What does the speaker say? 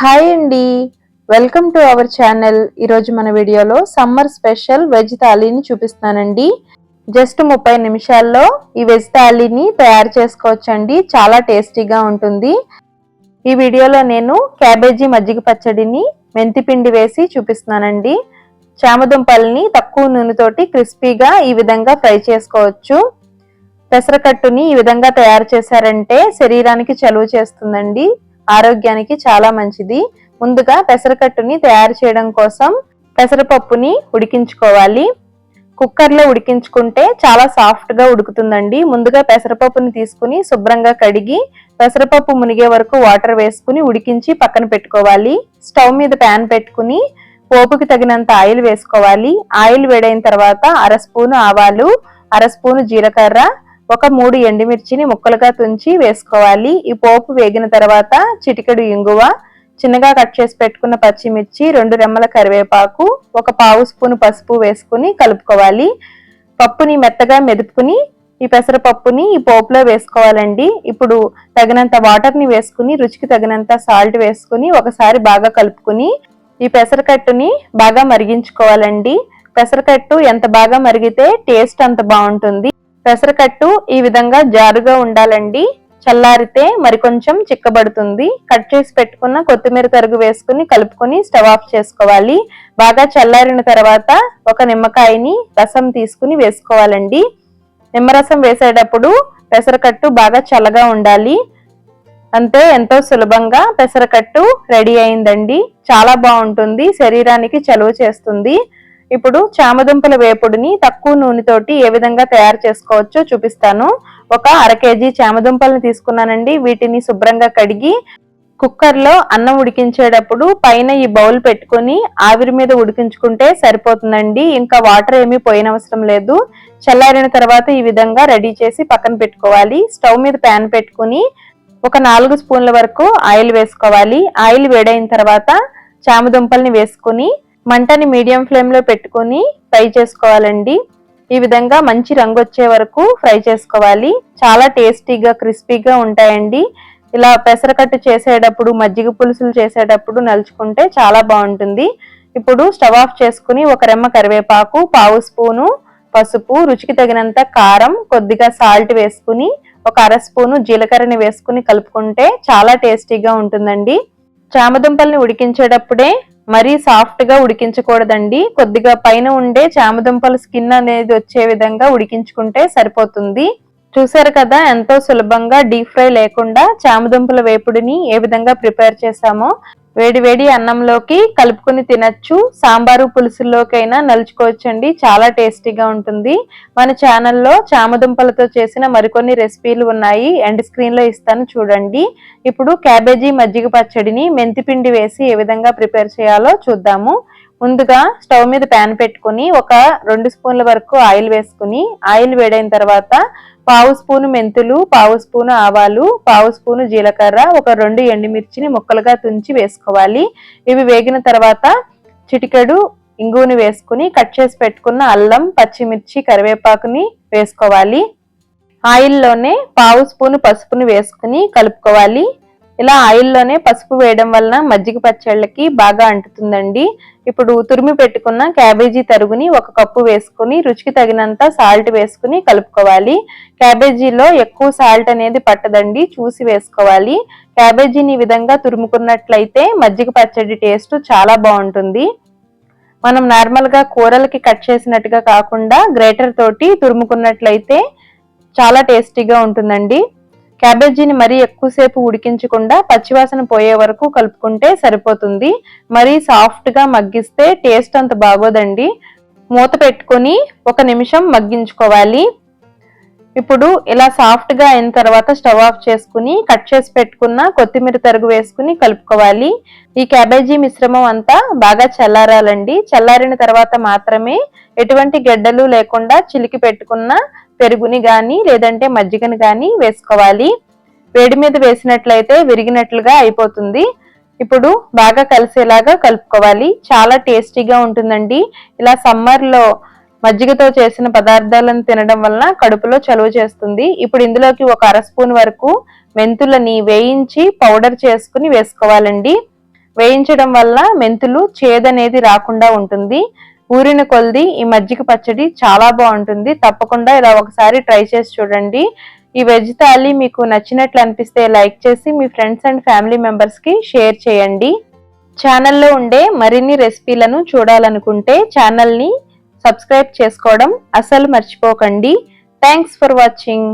Hi అండి. Welcome to our channel. ఈరోజు మన వీడియోలో సమ్మర్ స్పెషల్ వెజ్ థాలీని చూపిస్తానండి జస్ట్ ముప్పై నిమిషాల్లో ఈ వెజ్ థాలీని తయారు చేసుకోవచ్చండి. చాలా టేస్టీగా ఉంటుంది. ఈ వీడియోలో నేను క్యాబేజీ మజ్జిగ పచ్చడిని మెంతిపిండి వేసి చూపిస్తున్నానండి. చామదుంపల్ని తక్కువ నూనెతోటి క్రిస్పీగా ఈ విధంగా ఫ్రై చేసుకోవచ్చు. పెసరకట్టుని ఈ విధంగా తయారు చేశారంటే శరీరానికి చలువ చేస్తుందండి. ఆరోగ్యానికి చాలా మంచిది. ముందుగా పెసరకట్టుని తయారు చేయడం కోసం పెసరపప్పుని ఉడికించుకోవాలి. కుక్కర్లో ఉడికించుకుంటే చాలా సాఫ్ట్గా ఉడుకుతుందండి. ముందుగా పెసరపప్పుని తీసుకుని శుభ్రంగా కడిగి పెసరపప్పు మునిగే వరకు వాటర్ వేసుకుని ఉడికించి పక్కన పెట్టుకోవాలి. స్టవ్ మీద ప్యాన్ పెట్టుకుని పోపుకి తగినంత ఆయిల్ వేసుకోవాలి. ఆయిల్ వేడైన తర్వాత అర స్పూను ఆవాలు అర స్పూను జీలకర్ర ఒక మూడు ఎండుమిర్చిని ముక్కలుగా తుంచి వేసుకోవాలి. ఈ పోపు వేగిన తర్వాత చిటికెడు ఇంగువ చిన్నగా కట్ చేసి పెట్టుకున్న పచ్చిమిర్చి రెండు రెమ్మల కరివేపాకు ఒక పావు స్పూన్ పసుపు వేసుకుని కలుపుకోవాలి. పప్పుని మెత్తగా మెదుపుకుని ఈ పెసరపప్పుని ఈ పోపులో వేసుకోవాలండి. ఇప్పుడు తగినంత వాటర్ని వేసుకుని రుచికి తగినంత సాల్ట్ వేసుకుని ఒకసారి బాగా కలుపుకుని ఈ పెసరకట్టుని బాగా మరిగించుకోవాలండి. పెసరకట్టు ఎంత బాగా మరిగితే టేస్ట్ అంత బాగుంటుంది. పెసరకట్టు ఈ విధంగా జారుగా ఉండాలండి. చల్లారితే మరికొంచెం చిక్కబడుతుంది. కట్ చేసి పెట్టుకున్న కొత్తిమీర తరుగు వేసుకుని కలుపుకొని స్టవ్ ఆఫ్ చేసుకోవాలి. బాగా చల్లారిన తర్వాత ఒక నిమ్మకాయని రసం తీసుకుని వేసుకోవాలండి. నిమ్మరసం వేసేటప్పుడు పెసరకట్టు బాగా చల్లగా ఉండాలి. అంతే ఎంతో సులభంగా పెసరకట్టు రెడీ అయిందండి. చాలా బాగుంటుంది. శరీరానికి చలువ చేస్తుంది. ఇప్పుడు చామదుంపల వేపుడిని తక్కువ నూనెతోటి ఏ విధంగా తయారు చేసుకోవచ్చో చూపిస్తాను. ఒక అర కేజీ చామదుంపలను తీసుకున్నానండి. వీటిని శుభ్రంగా కడిగి కుక్కర్లో అన్నం ఉడికించేటప్పుడు పైన ఈ బౌల్ పెట్టుకుని ఆవిరి మీద ఉడికించుకుంటే సరిపోతుందండి. ఇంకా వాటర్ ఏమీ పోయినవసరం లేదు. చల్లారిన తర్వాత ఈ విధంగా రెడీ చేసి పక్కన పెట్టుకోవాలి. స్టవ్ మీద ప్యాన్ పెట్టుకుని ఒక నాలుగు స్పూన్ల వరకు ఆయిల్ వేసుకోవాలి. ఆయిల్ వేడైన తర్వాత చామదుంపల్ని వేసుకుని మంటని మీడియం ఫ్లేమ్లో పెట్టుకొని ఫ్రై చేసుకోవాలండి. ఈ విధంగా మంచి రంగు వచ్చే వరకు ఫ్రై చేసుకోవాలి. చాలా టేస్టీగా క్రిస్పీగా ఉంటాయండి. ఇలా పెసరకట్టు చేసేటప్పుడు మజ్జిగ పులుసులు చేసేటప్పుడు నలుచుకుంటే చాలా బాగుంటుంది. ఇప్పుడు స్టవ్ ఆఫ్ చేసుకుని ఒక రెమ్మ కరివేపాకు పావు స్పూను పసుపు రుచికి తగినంత కారం కొద్దిగా సాల్ట్ వేసుకుని ఒక అర స్పూను జీలకర్రని వేసుకుని కలుపుకుంటే చాలా టేస్టీగా ఉంటుందండి. చామదుంపల్ని ఉడికించేటప్పుడే మరీ సాఫ్ట్గా ఉడికించకూడదండి. కొద్దిగా పైన ఉండే చామదుంపల స్కిన్ అనేది వచ్చే విధంగా ఉడికించుకుంటే సరిపోతుంది. చూసారు కదా ఎంతో సులభంగా డీప్ ఫ్రై లేకుండా చామదుంపల వేపుడిని ఏ విధంగా ప్రిపేర్ చేసామో వేడి వేడి అన్నంలోకి కలుపుకుని తినచ్చు. సాంబారు పులుసుల్లోకైనా నలుచుకోవచ్చండి. చాలా టేస్టీగా ఉంటుంది. మన ఛానల్లో చామదుంపలతో చేసిన మరికొన్ని రెసిపీలు ఉన్నాయి. ఎండ్ స్క్రీన్లో ఇస్తాను చూడండి. ఇప్పుడు క్యాబేజీ మజ్జిగ పచ్చడిని మెంతిపిండి వేసి ఏ విధంగా ప్రిపేర్ చేయాలో చూద్దాము. ముందుగా స్టవ్ మీద ప్యాన్ పెట్టుకుని ఒక రెండు స్పూన్ల వరకు ఆయిల్ వేసుకుని ఆయిల్ వేడైన తర్వాత పావు స్పూను మెంతులు పావు స్పూను ఆవాలు పావు స్పూను జీలకర్ర ఒక రెండు ఎండుమిర్చిని ముక్కలుగా తుంచి వేసుకోవాలి. ఇవి వేగిన తర్వాత చిటికెడు ఇంగుని వేసుకుని కట్ చేసి పెట్టుకున్న అల్లం పచ్చిమిర్చి కరివేపాకుని వేసుకోవాలి. ఆయిల్లోనే పావు స్పూను పసుపుని వేసుకుని కలుపుకోవాలి. ఇలా ఆయిల్లోనే పసుపు వేయడం వలన మజ్జిగ పచ్చళ్ళకి బాగా అంటుతుందండి. ఇప్పుడు తురిమి పెట్టుకున్న క్యాబేజీ తరుగుని ఒక కప్పు వేసుకుని రుచికి తగినంత సాల్ట్ వేసుకుని కలుపుకోవాలి. క్యాబేజీలో ఎక్కువ సాల్ట్ అనేది పట్టదండి చూసి వేసుకోవాలి. క్యాబేజీని ఈ విధంగా తురుముకున్నట్లయితే మజ్జిగ పచ్చడి టేస్ట్ చాలా బాగుంటుంది. మనం నార్మల్గా కూరలకి కట్ చేసినట్టుగా కాకుండా గ్రేటర్ తోటి తురుముకున్నట్లయితే చాలా టేస్టీగా ఉంటుందండి. క్యాబేజీని మరీ ఎక్కువసేపు ఉడికించకుండా పచ్చివాసన పోయే వరకు కలుపుకుంటే సరిపోతుంది. మరీ సాఫ్ట్గా మగ్గిస్తే టేస్ట్ అంత బాగోదండి. మూత పెట్టుకొని ఒక నిమిషం మగ్గించుకోవాలి. ఇప్పుడు ఇలా సాఫ్ట్గా అయిన తర్వాత స్టవ్ ఆఫ్ చేసుకుని కట్ చేసి పెట్టుకున్న కొత్తిమీర తరుగు వేసుకుని కలుపుకోవాలి. ఈ క్యాబేజీ మిశ్రమం అంతా బాగా చల్లారాలండి. చల్లారిన తర్వాత మాత్రమే ఎటువంటి గడ్డలు లేకుండా చిలికి పెట్టుకున్న పెరుగుని గాని లేదంటే మజ్జిగని గాని వేసుకోవాలి. వేడి మీద వేసినట్లయితే విరిగినట్లుగా అయిపోతుంది. ఇప్పుడు బాగా కలిసేలాగా కలుపుకోవాలి. చాలా టేస్టీగా ఉంటుందండి. ఇలా సమ్మర్లో మజ్జిగతో చేసిన పదార్థాలను తినడం వలన కడుపులో చలువ చేస్తుంది. ఇప్పుడు ఇందులోకి ఒక అర స్పూన్ వరకు మెంతులని వేయించి పౌడర్ చేసుకుని వేసుకోవాలండి. వేయించడం వల్ల మెంతులు చేదనేది రాకుండా ఉంటుంది. ఊరిన కొలిది ఈ మజ్జిగ పచ్చడి చాలా బాగుంటుంది. తప్పకుండా ఇలా ఒకసారి ట్రై చేసి చూడండి. ఈ వెజ్ థాలీ మీకు నచ్చినట్లు అనిపిస్తే లైక్ చేసి మీ ఫ్రెండ్స్ అండ్ ఫ్యామిలీ మెంబర్స్కి షేర్ చేయండి. ఛానల్లో ఉండే మరిన్ని రెసిపీలను చూడాలనుకుంటే ఛానల్ని సబ్స్క్రైబ్ చేసుకోవడం అసలు మర్చిపోకండి. Thanks for watching